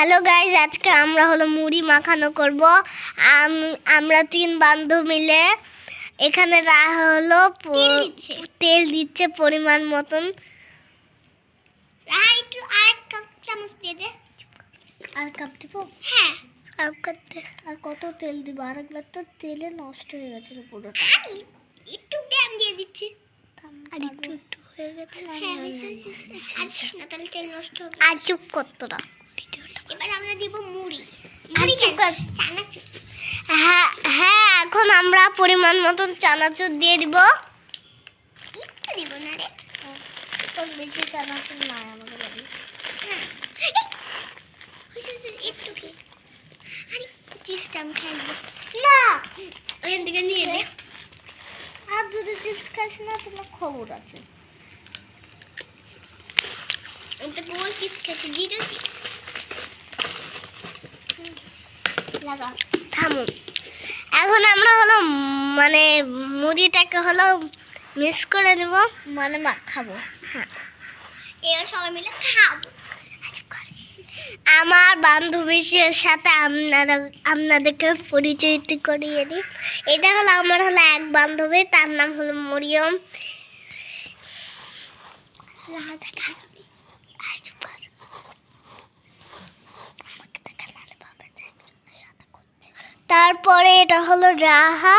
Hello guys আজকে আমরা হলো মুড়ি মাখানো করব। আম- আমরা তিন বান্ধব মিলে এখানে রা- হলো তেল দিচ্ছে। পরিমাণ মতন। একটু আর কাপ চামচ দিয়ে দে। আর কাপ দিব? হ্যাঁ। আর করতে আর কত তেল দিব? আরেকবার তো তেলে নষ্ট হয়ে গেছে রে পুরোটা একটু ড্যাম দিয়ে দিচ্ছি। আর একটু একটু হয়ে গেছে। হ্যাঁ। আর আর চুপ করতো না। দিব মুড়ি। মুড়ি কর। চানাচুর। হ্যাঁ হ্যাঁ এখন আমরা পরিমাণ মতন চানাচুর দিয়ে দিব। একটু দিব না রে। তোর বেশি চানাচুর নাই আমাদের বাড়ি হ্যাঁ। একটু কি আরে চিপসটা আমি খাইবো না। এখান থেকে নিয়ে নে। আর যদি চিপস খাস না তোমার খবর আছে। আমি তো গোল চিপস খাইছি থামুন এখন আমরা হলো মানে মুড়িটাকে হলো মিক্স করে নেব। মানে মাখাবো হ্যাঁ। এবার সবাই মিলে খাব। আমার বান্ধবীর সাথে আপনারা আপনাদেরকে পরিচয় করিয়ে দিই। এটা হলো আমার হলো এক বান্ধবী তার নাম হলো মরিয়ম। রাধা তারপরে এটা হলো রাহা।